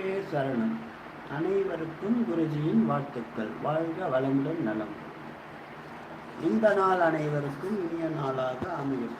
சரணம். அனைவருக்கும் குருஜியின் வாழ்த்துக்கள். வாழ்க வளமுடன் நலம். இந்த நாள் அனைவருக்கும் இனிய நாளாக அமையும்.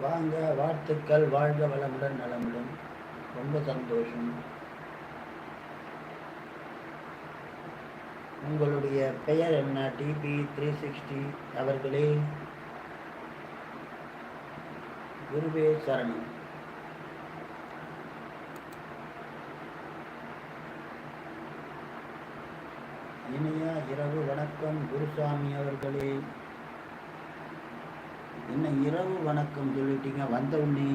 வாங்க வாழ்த்துக்கள் வாழ்க வளமுடன் நலமுடன். ரொம்ப சந்தோஷம். உங்களுடைய பெயர் என்ன? டிபி த்ரீ சிக்ஸ்டி அவர்களே. குருவே சரணம். இனிய இரவு வணக்கம் குருசாமி அவர்களே. என்ன இரவு வணக்கம் சொல்லிட்டீங்க? வந்த உடனே.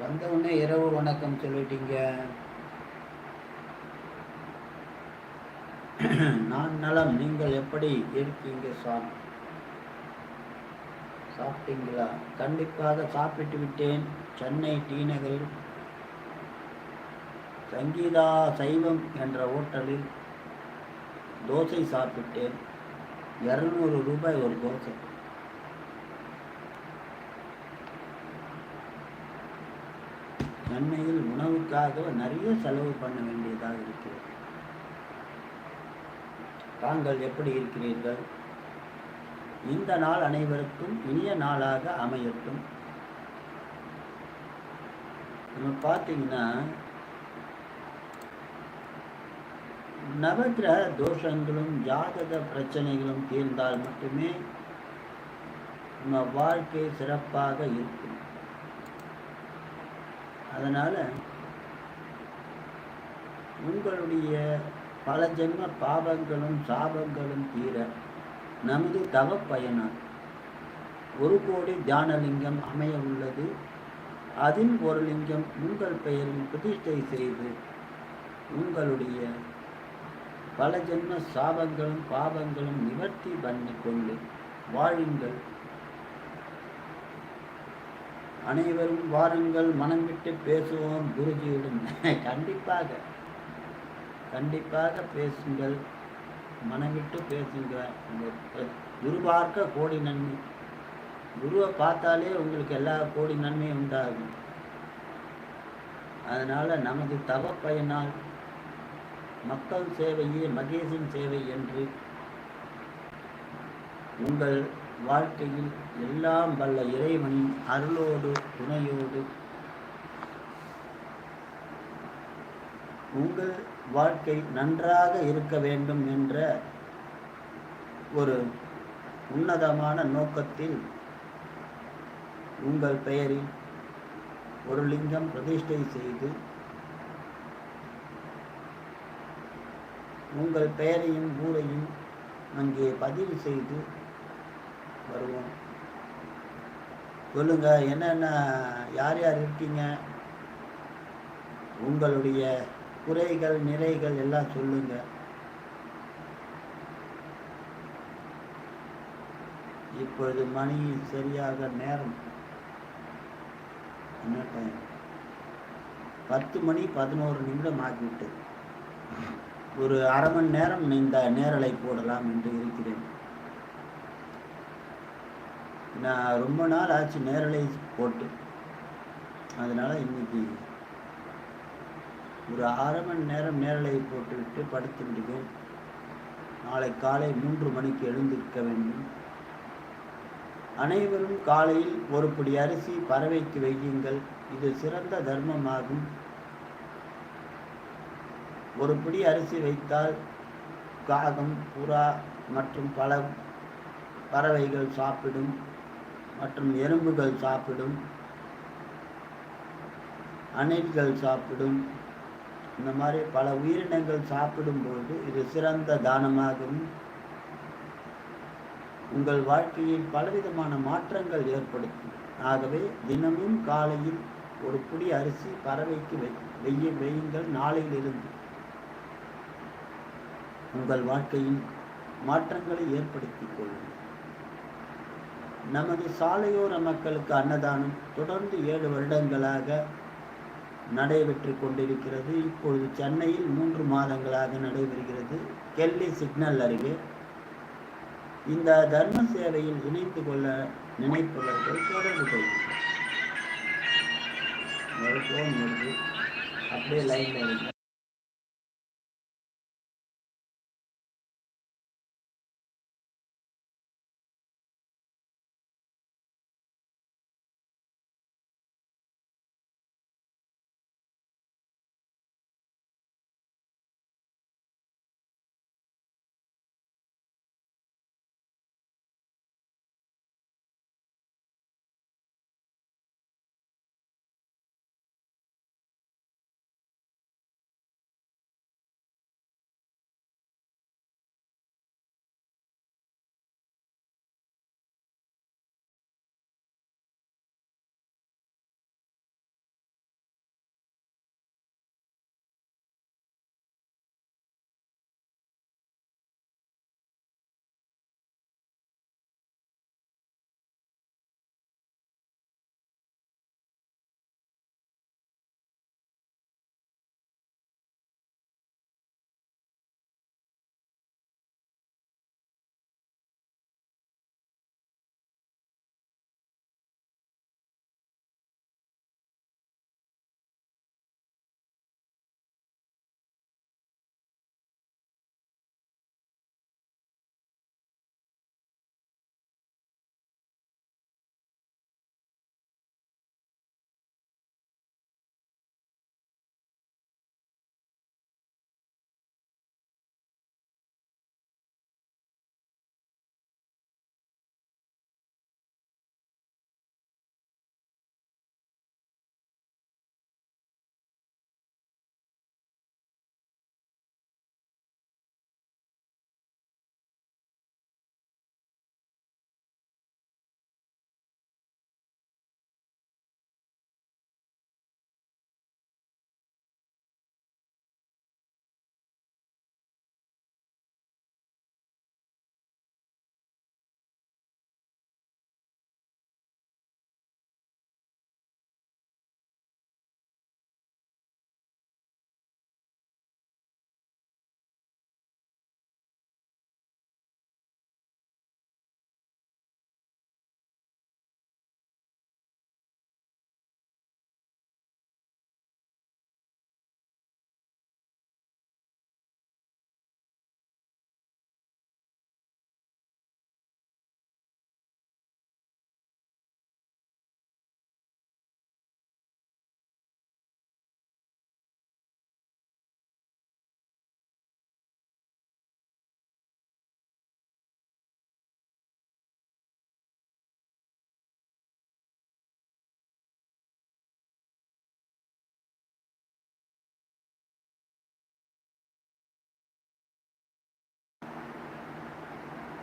வந்த உடனே இரவு வணக்கம் சொல்லிட்டீங்க. நான் நலம் நீங்கள் எப்படி இருக்கீங்க சாமி? சாப்பிட்டீங்களா? கண்டிப்பாக சாப்பிட்டு விட்டேன் சென்னை டி நகரில் சங்கீதா சைவம் என்ற ஹோட்டலில் தோசை சாப்பிட்டேன். இரநூறு ரூபாய் ஒரு தோசை. சென்னையில் உணவுக்காக நிறைய செலவு பண்ண வேண்டியதாக இருக்கிறது. தாங்கள் எப்படி இருக்கிறீர்கள்? இந்த நாள் அனைவருக்கும் இனிய நாளாக அமையட்டும். நம்ம பார்த்தீங்கன்னா நவகிரக தோஷங்களும் ஜாதக பிரச்சனைகளும் தீர்ந்தால் மட்டுமே நம்ம வாழ்க்கை சிறப்பாக இருக்கும். அதனால் உங்களுடைய பல ஜென்ம பாவங்களும் சாபங்களும் தீர நமது தவ பயணம் ஒரு கோடி தியானலிங்கம் அமைய உள்ளது அதில் ஒரு லிங்கம் உங்கள் பெயரில் பிரதிஷ்டை செய்து உங்களுடைய பல ஜென்ம சாபங்களும் பாபங்களும் நிவர்த்தி பண்ணி கொண்டு வாழுங்கள். அனைவரும் வாருங்கள் மனம் விட்டு பேசுவோம். குருஜியுடன் கண்டிப்பாக. கண்டிப்பாக பேசுங்கள். மனமிட்டு பேசுங்க குருபார்க்க கோடி நன்மை. குருவை பார்த்தாலே உங்களுக்கு எல்லா கோடி நன்மையும் உண்டாகும். அதனால் நமது தவ பயனால் மக்கள் சேவையே மகேசன் சேவை என்று உங்கள் வாழ்க்கையில் எல்லாம் வல்ல இறைவனின் அருளோடு துணையோடு உங்கள் வாழ்க்கை நன்றாக இருக்க வேண்டும் என்ற ஒரு உன்னதமான நோக்கத்தில் உங்கள் பெயரில் ஒரு லிங்கம் பிரதிஷ்டை செய்து உங்கள் பெயரையும் ஊரையும் அங்கே பதிவு செய்து வருவோம். சொல்லுங்க என்னென்ன யார் யார் இருக்கீங்க? உங்களுடைய குறைகள் நிறைகள் எல்லாம் சொல்லுங்க. இப்பொழுது மணி சரியாக நேரம். என்ன டைம் பத்து மணி பதினோரு நிமிடம் ஆகிவிட்டது. ஒரு அரை மணி நேரம் இந்த நேரலை போடலாம் என்று இருக்கிறேன். நான் ரொம்ப நாள் ஆச்சு நேரலை போட்டு. அதனால இன்னைக்கு ஒரு அரை மணி நேரம் நேரலை போட்டுவிட்டு படுத்து விடுவேன். நாளை காலை மூன்று மணிக்கு எழுந்திருக்க வேண்டும். அனைவரும் காலையில் ஒரு பிடி அரிசி பறவைக்கு வையுங்கள். இது சிறந்த தர்மமாகும். ஒரு பிடி அரிசி வைத்தால் காகம் புறா மற்றும் பல பறவைகள் சாப்பிடும் மற்றும் எறும்புகள் சாப்பிடும் அணில்கள் சாப்பிடும். இந்த மாதிரி பல உயிரினங்கள் சாப்பிடும்போது இது சிறந்த தானமாகவும் உங்கள் வாழ்க்கையில் பலவிதமான மாற்றங்கள் ஏற்படுத்தும். ஆகவே தினமும் காலையில் ஒரு புடி அரிசி பறவைக்கு வை வெய்ய வெய்யுங்கள் நாளையிலிருந்து. உங்கள் வாழ்க்கையின் மாற்றங்களை ஏற்படுத்திக் கொள்ளுங்கள். நமது சாலையோர மக்களுக்கு அன்னதானம் தொடர்ந்து ஏழு வருடங்களாக நடைபெற்று கொண்டிருக்கிறது. இப்பொழுது சென்னையில் மூன்று மாதங்களாக நடைபெறுகிறது. கெல்லி சிக்னல் அருகே. இந்த தர்ம சேவையில் இணைத்து கொள்ள நினைப்பவர்கள் தொடர்பு கொள்கிறார் அப்படியே லைன்ல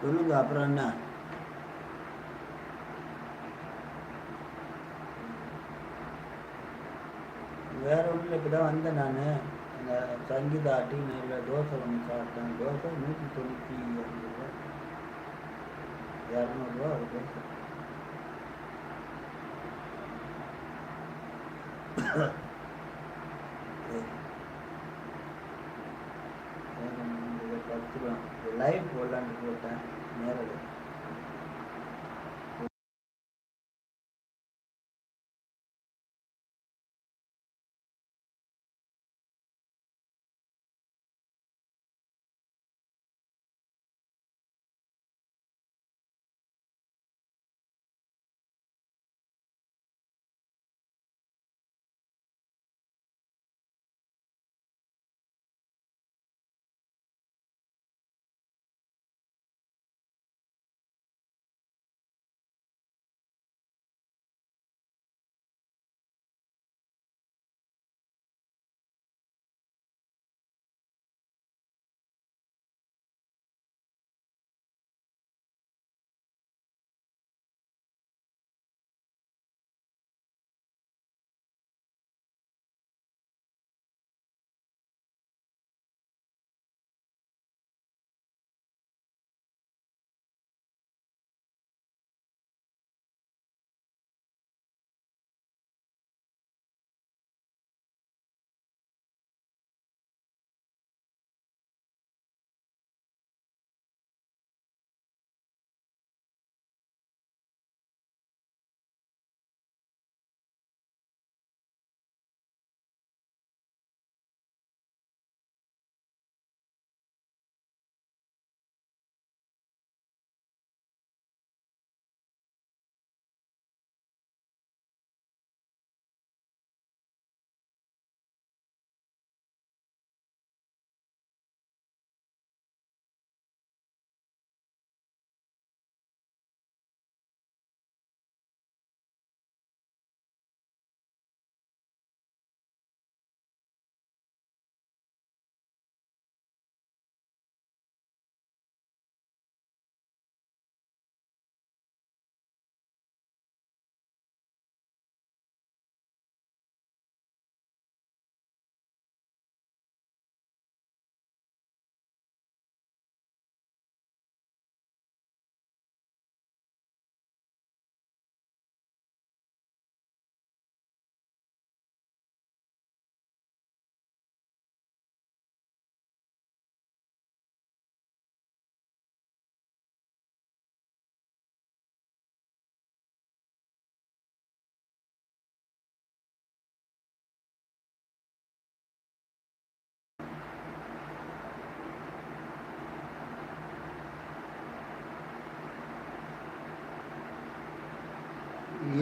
சொல்லுங்க அப்புறம் என்ன? வேற ஒன்றும் இப்போ தான் வந்தேன் நான். அந்த சங்கீதா டீ தோசை ஒன்று சாப்பிட்டேன். தோசை நூற்றி தொண்ணூற்றி அஞ்சு இரநூறுவா ஒரு தோசை. பத்து எடுத்துக்கலாம் லைவ் போடலான்னு போட்டேன் நேரில்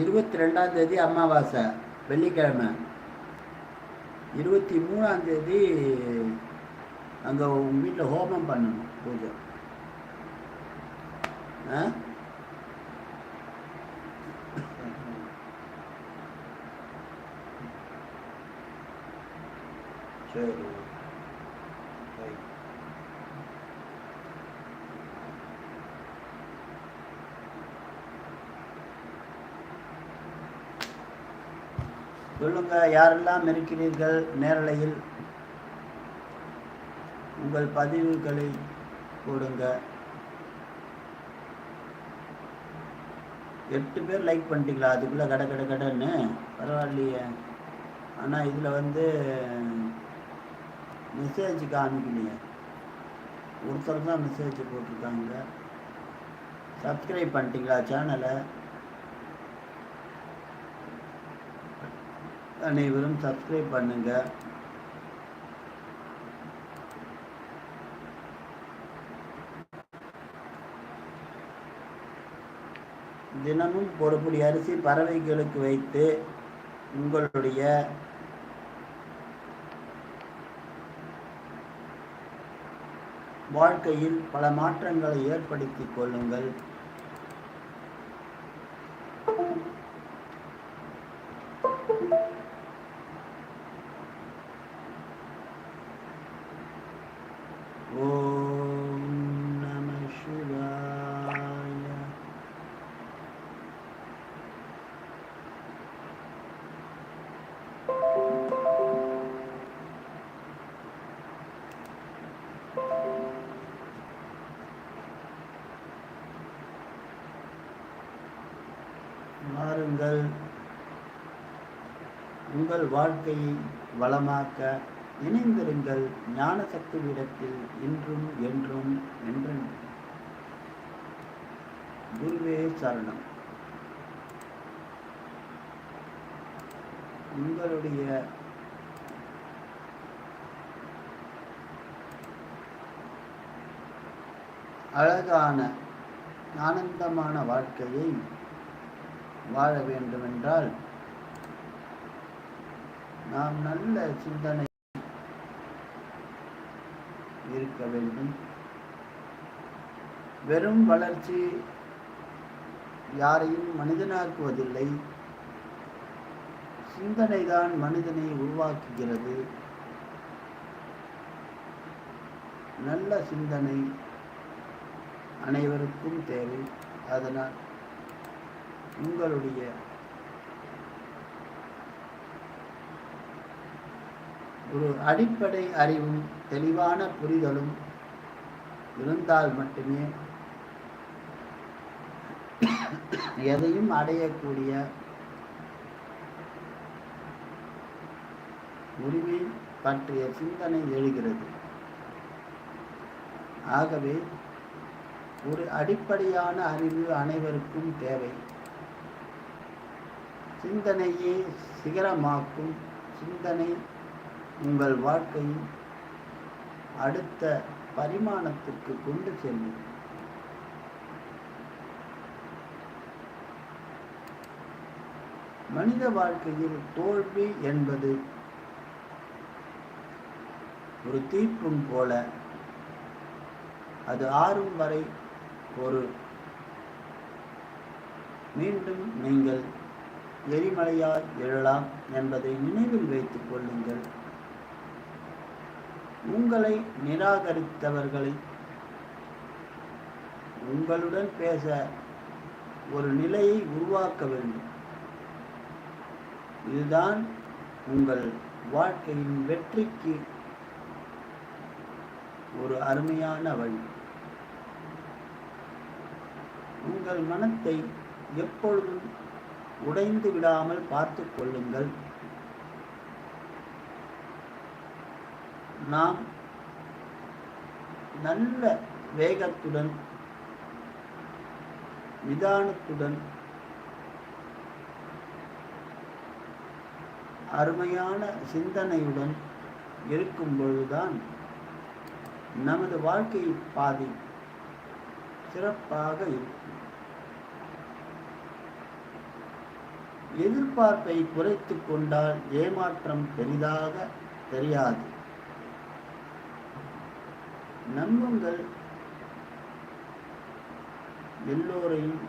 இருபத்தி ரெண்டாம் தேதி அமாவாசை வெள்ளிக்கிழமை. இருபத்தி மூணாம் தேதி அங்கே உங்கள் வீட்டில் ஹோமம் பண்ணணும் பூஜை. ஆ? சரி. சொல்லுங்க யாரெல்லாம் இருக்கிறீர்கள் நேரலையில்? உங்கள் பதிவுகளை போடுங்க. எட்டு பேர் லைக் பண்ணிட்டீங்களா? அதுக்குள்ளே கடை கடை கடைன்னு? பரவாயில்லையே. ஆனால் இதில் வந்து மெசேஜ் காமிக்கலையே. ஒருத்தர் தான் மெசேஜ் போட்டிருக்காங்க. சப்ஸ்கிரைப் பண்ணிட்டீங்களா சேனலை அனைவரும் சப்ஸ்கிரைப் பண்ணுங்க. தினமும் போடக்கூடிய அரிசி பறவைகளுக்கு வைத்து உங்களுடைய வாழ்க்கையில் பல மாற்றங்களை ஏற்படுத்திக் கொள்ளுங்கள். மாறுங்கள். உங்கள் வாழ்க்கையை வளமாக்க இணைந்திருங்கள். ஞான சக்தி இடத்தில் இன்றும் என்றும் என்றும் குருவே சரணம். உங்களுடைய அழகான ஆனந்தமான வாழ்க்கையை வாழ வேண்டுமென்றால் நாம் நல்ல சிந்தனை இருக்க வேண்டும். வெறும் வளர்ச்சி யாரையும் மனிதனாக்குவதில்லை. சிந்தனைதான் மனிதனை உருவாக்குகிறது. நல்ல சிந்தனை அனைவருக்கும் தேவை. அதனால் உங்களுடைய ஒரு அடிப்படை அறிவும் தெளிவான புரிதலும் இருந்தால் மட்டுமே எதையும் அடையக்கூடிய உரிமை பற்றிய சிந்தனை எழுகிறது. ஆகவே ஒரு அடிப்படையான அறிவு அனைவருக்கும் தேவை. சிந்தனையே சிகரமாக்கும் சிந்தனை உங்கள் வாழ்க்கையை அடுத்த பரிமாணத்திற்கு கொண்டு செல்லும். மனித வாழ்க்கையில் தோல்வி என்பது ஒரு தீப்புண் போல அது ஆறும் வரை ஒரு மீண்டும் நீங்கள் எரிமலையால் எழலாம் என்பதை நினைவில் வைத்துக் கொள்ளுங்கள். உங்களை நிராகரித்தவர்களை உங்களுடன் பேச ஒரு நிலையை உருவாக்க வேண்டும். இதுதான் உங்கள் வாழ்க்கையின் வெற்றிக்கு ஒரு அருமையான வழி. உங்கள் மனத்தை எப்பொழுதும் உடைந்து விடாமல் பார்த்து கொள்ளுங்கள். நாம் நல்ல வேகத்துடன் நிதானத்துடன் அருமையான சிந்தனையுடன் இருக்கும் பொழுதுதான் நமது வாழ்க்கை பாதி சிறப்பாக இருக்கும். எதிர்பார்ப்பை குறைத்து கொண்டால் ஏமாற்றம் பெரிதாக தெரியாது. நம்புங்கள் எல்லோரையும்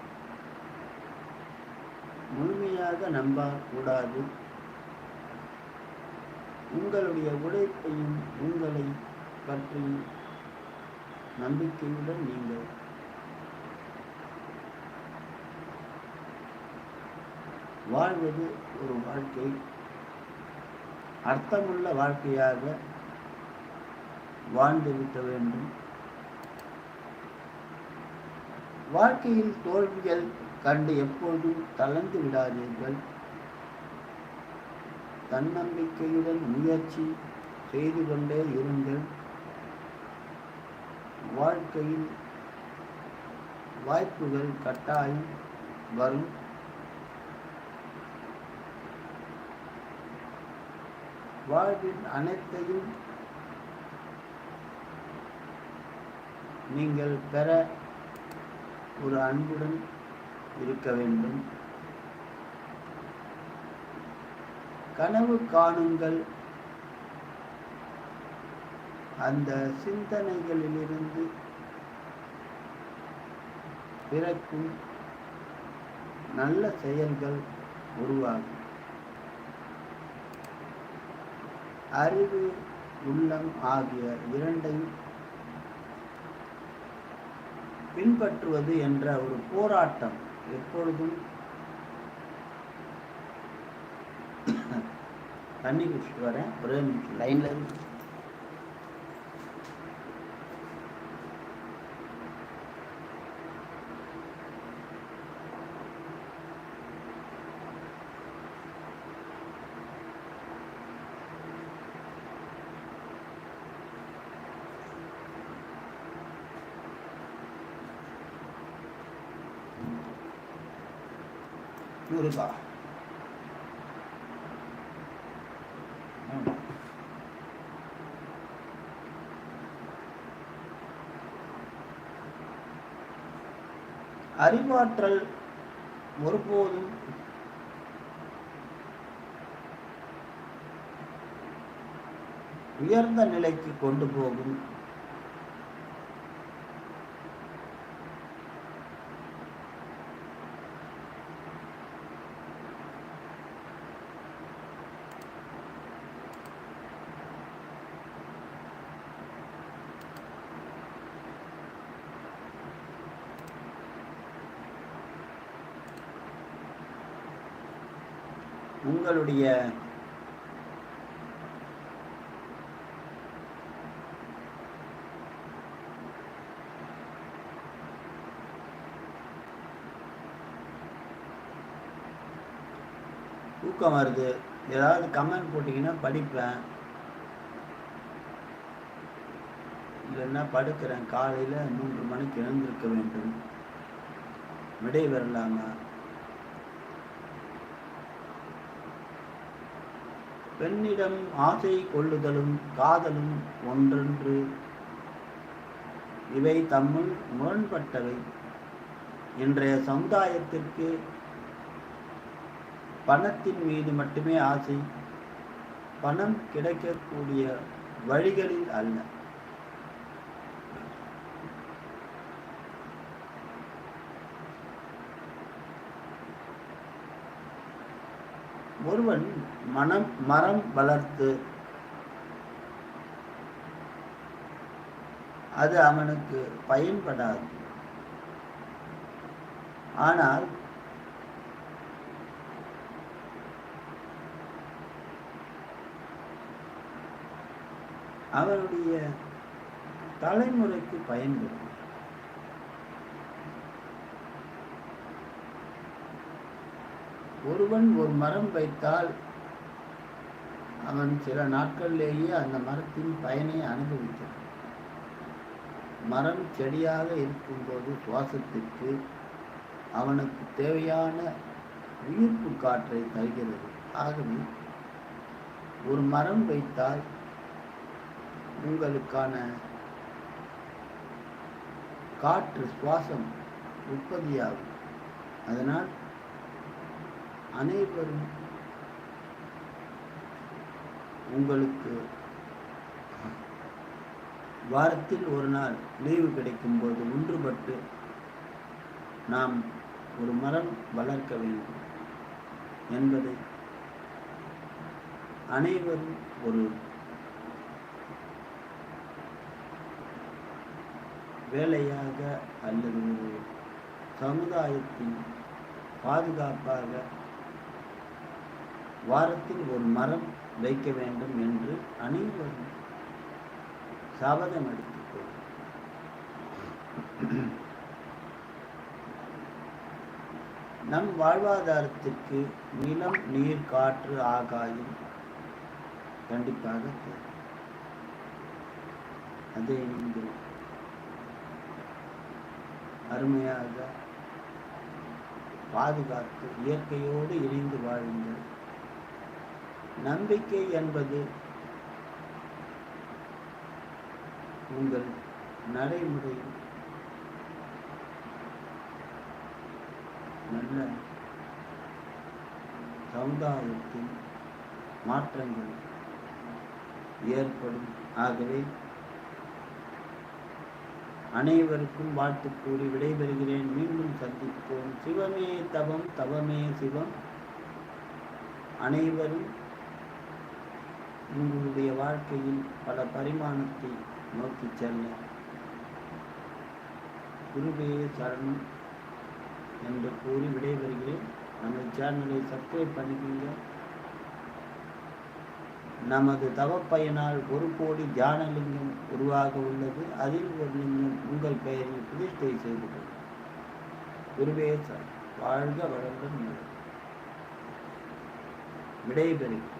முழுமையாக நம்பக்கூடாது உங்களுடைய உழைப்பையும் உங்களை பற்றி நம்பிக்கையுடன் நீங்கள் வாழ்வது ஒரு வாழ்க்கை. அர்த்தமுள்ள வாழ்க்கையாக வாழ்ந்துவிட்ட வேண்டும். வாழ்க்கையில் தோல்விகள் கண்டு எப்போதும் தளர்ந்து விடாதீர்கள். தன்னம்பிக்கையுடன் முயற்சி செய்து கொண்டே இருங்கள். வாழ்க்கையில் வாய்ப்புகள் கட்டாயம் வரும். வாழ்வின் அனைத்தையும் நீங்கள் பெற ஒரு அன்புடன் இருக்க வேண்டும். கனவு காணுங்கள். அந்த சிந்தனைகளிலிருந்து பிறக்கும் நல்ல செயல்கள் உருவாகும். அறிவு உள்ளம் ஆகிய இரண்டையும் பின்பற்றுவது என்ற ஒரு போராட்டம் எப்பொழுதும் தண்ணி குடிச்சிட்டு வரேன். ஒரே நிமிஷம். லைன்ல இருந்து நூறுபா அறிவாற்றல் ஒருபோதும் உயர்ந்த நிலைக்கு கொண்டு போகும் உங்களுடைய தூக்கம் வருது. ஏதாவது கமெண்ட் போட்டிங்கன்னா படிப்பேன். இல்லைன்னா படுக்கிறேன். காலையில் மூன்று மணிக்கு எழுந்திருக்க வேண்டும். விடை வரலாமா? பெண்ணிடம் ஆசை கொள்ளுதலும் காதலும் ஒன்றென்று. இவை தம்முள் முரண்பட்டவை. இன்றைய சமுதாயத்திற்கு பணத்தின் மீது மட்டுமே ஆசை. பணம் கிடைக்கக்கூடிய வழிகளில் அல்ல. ஒருவன் மனம் மரம் வளர்த்து. அது அவனுக்கு பயன்படாது. ஆனால் அவனுடைய தலைமுறைக்கு பயன்படும். ஒருவன் ஒரு மரம் வைத்தால் அவன் சில நாட்களிலேயே அந்த மரத்தின் பயனை அனுபவித்தான். மரம் செடியாக இருக்கும்போது சுவாசத்திற்கு அவனுக்கு தேவையான உயிர்ப்பு காற்றை தருகிறது. ஆகவே ஒரு மரம் வைத்தால் உங்களுக்கான காற்று சுவாசம் உற்பத்தியாகும். அதனால் அனைவரும் உங்களுக்கு வாரத்தில் ஒரு நாள் லீவு கிடைக்கும்போது ஒன்றுபட்டு நாம் ஒரு மரம் வளர்க்க வேண்டும் என்பதை அனைவரும் ஒரு வேலையாக அல்லது ஒரு சமுதாயத்தின் பாதுகாப்பாக வாரத்தில் ஒரு மரம் வைக்க வேண்டும் என்று அனைவரும் சபதம் எடுத்துக்கொள் நம் வாழ்வாதாரத்திற்கு நிலம் நீர் காற்று ஆகாயம் கண்டிப்பாக தேவை. அதை நீங்கள் அருமையாக பாதுகாத்து இயற்கையோடு இணைந்து வாழுங்கள். நம்பிக்கை என்பது உங்கள் நடைமுறை. நல்ல சமுதாயத்தின் மாற்றங்கள் ஏற்படும். ஆகவே அனைவருக்கும் வாழ்த்து கூறி விடைபெறுகிறேன். மீண்டும் சந்திப்போம். சிவமே தவம் தவமே சிவம். அனைவரும் உங்களுடைய வாழ்க்கையில் பல பரிமாணத்தை நோக்கி செல்ல. குருவே சரணம் என்று கூறி விடைபெறுகிறேன். நமது சேனலை சப்ஸ்கிரைப் பண்ணிக்கோங்க. நமது தவப்பயனால் ஒரு கோடி தியானலிங்கம் உருவாக உள்ளது. அதில் ஒரு லிங்கம் உங்கள் பெயரில் பிரதிஷ்டை செய்து கொள்ளும் குருவே சரணம் வாழ்க வளர்ந்த விடைபெறுகிறேன்.